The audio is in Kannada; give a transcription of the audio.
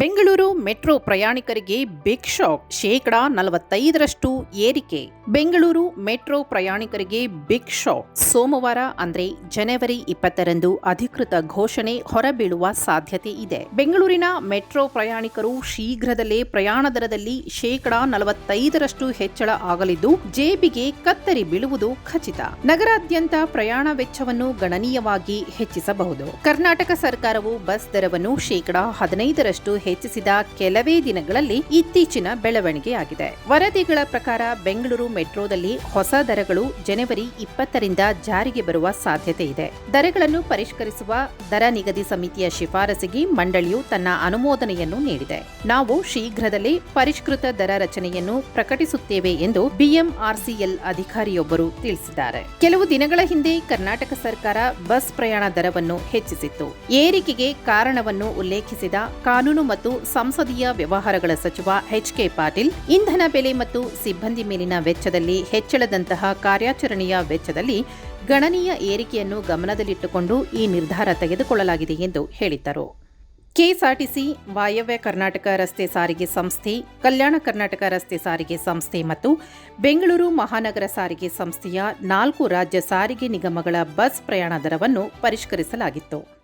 ಬೆಂಗಳೂರು ಮೆಟ್ರೋ ಪ್ರಯಾಣಿಕರಿಗೆ ಬಿಗ್ ಶಾಕ್. ಶೇಕಡಾ ನಲವತ್ತೈದರಷ್ಟು ಏರಿಕೆ. ಬೆಂಗಳೂರು ಮೆಟ್ರೋ ಪ್ರಯಾಣಿಕರಿಗೆ ಬಿಗ್ ಶಾಕ್. ಸೋಮವಾರ ಅಂದ್ರೆ ಜನವರಿ ಇಪ್ಪತ್ತರಂದು ಅಧಿಕೃತ ಘೋಷಣೆ ಹೊರಬೀಳುವ ಸಾಧ್ಯತೆ ಇದೆ. ಬೆಂಗಳೂರಿನ ಮೆಟ್ರೋ ಪ್ರಯಾಣಿಕರು ಶೀಘ್ರದಲ್ಲೇ ಪ್ರಯಾಣ ದರದಲ್ಲಿ ಶೇಕಡಾ ನಲವತ್ತೈದರಷ್ಟು ಹೆಚ್ಚಳ ಆಗಲಿದ್ದು, ಜೇಬಿಗೆ ಕತ್ತರಿ ಬೀಳುವುದು ಖಚಿತ. ನಗರಾದ್ಯಂತ ಪ್ರಯಾಣ ವೆಚ್ಚವನ್ನು ಗಣನೀಯವಾಗಿ ಹೆಚ್ಚಿಸಬಹುದು. ಕರ್ನಾಟಕ ಸರ್ಕಾರವು ಬಸ್ ದರವನ್ನು ಶೇಕಡಾ ಹದಿನೈದರಷ್ಟು ಹೆಚ್ಚಿಸಿದ ಕೆಲವೇ ದಿನಗಳಲ್ಲಿ ಇತ್ತೀಚಿನ ಬೆಳವಣಿಗೆಯಾಗಿದೆ. ವರದಿಗಳ ಪ್ರಕಾರ ಬೆಂಗಳೂರು ಮೆಟ್ರೋದಲ್ಲಿ ಹೊಸ ದರಗಳು ಜನವರಿ ಇಪ್ಪತ್ತರಿಂದ ಜಾರಿಗೆ ಬರುವ ಸಾಧ್ಯತೆ ಇದೆ. ದರಗಳನ್ನು ಪರಿಷ್ಕರಿಸುವ ದರ ನಿಗದಿ ಸಮಿತಿಯ ಶಿಫಾರಸಿಗೆ ಮಂಡಳಿಯು ತನ್ನ ಅನುಮೋದನೆಯನ್ನು ನೀಡಿದೆ. ನಾವು ಶೀಘ್ರದಲ್ಲೇ ಪರಿಷ್ಕೃತ ದರ ರಚನೆಯನ್ನು ಪ್ರಕಟಿಸುತ್ತೇವೆ ಎಂದು ಬಿಎಂಆರ್ಸಿಎಲ್ ಅಧಿಕಾರಿಯೊಬ್ಬರು ತಿಳಿಸಿದ್ದಾರೆ. ಕೆಲವು ದಿನಗಳ ಹಿಂದೆ ಕರ್ನಾಟಕ ಸರ್ಕಾರ ಬಸ್ ಪ್ರಯಾಣ ದರವನ್ನು ಹೆಚ್ಚಿಸಿತ್ತು. ಏರಿಕೆಗೆ ಕಾರಣವನ್ನು ಉಲ್ಲೇಖಿಸಿದ ಕಾನೂನು ಸಂಸದೀಯ ವ್ಯವಹಾರಗಳ ಸಚಿವ ಎಚ್ ಕೆ ಪಾಟೀಲ್, ಇಂಧನ ಬೆಲೆ ಮತ್ತು ಸಿಬ್ಬಂದಿ ಮೇಲಿನ ವೆಚ್ಚದಲ್ಲಿ ಹೆಚ್ಚಳದಂತಹ ಕಾರ್ಯಾಚರಣೆಯ ವೆಚ್ಚದಲ್ಲಿ ಗಣನೀಯ ಏರಿಕೆಯನ್ನು ಗಮನದಲ್ಲಿಟ್ಟುಕೊಂಡು ಈ ನಿರ್ಧಾರ ತೆಗೆದುಕೊಳ್ಳಲಾಗಿದೆ ಎಂದು ಹೇಳಿದ್ದರು. ಕೆಎಸ್ಆರ್ಟಿಸಿ, ವಾಯವ್ಯ ಕರ್ನಾಟಕ ರಸ್ತೆ ಸಾರಿಗೆ ಸಂಸ್ಥೆ, ಕಲ್ಯಾಣ ಕರ್ನಾಟಕ ರಸ್ತೆ ಸಾರಿಗೆ ಸಂಸ್ಥೆ ಮತ್ತು ಬೆಂಗಳೂರು ಮಹಾನಗರ ಸಾರಿಗೆ ಸಂಸ್ಥೆಯ ನಾಲ್ಕು ರಾಜ್ಯ ಸಾರಿಗೆ ನಿಗಮಗಳ ಬಸ್ ಪ್ರಯಾಣ ದರವನ್ನು ಪರಿಷ್ಕರಿಸಲಾಗಿತ್ತು.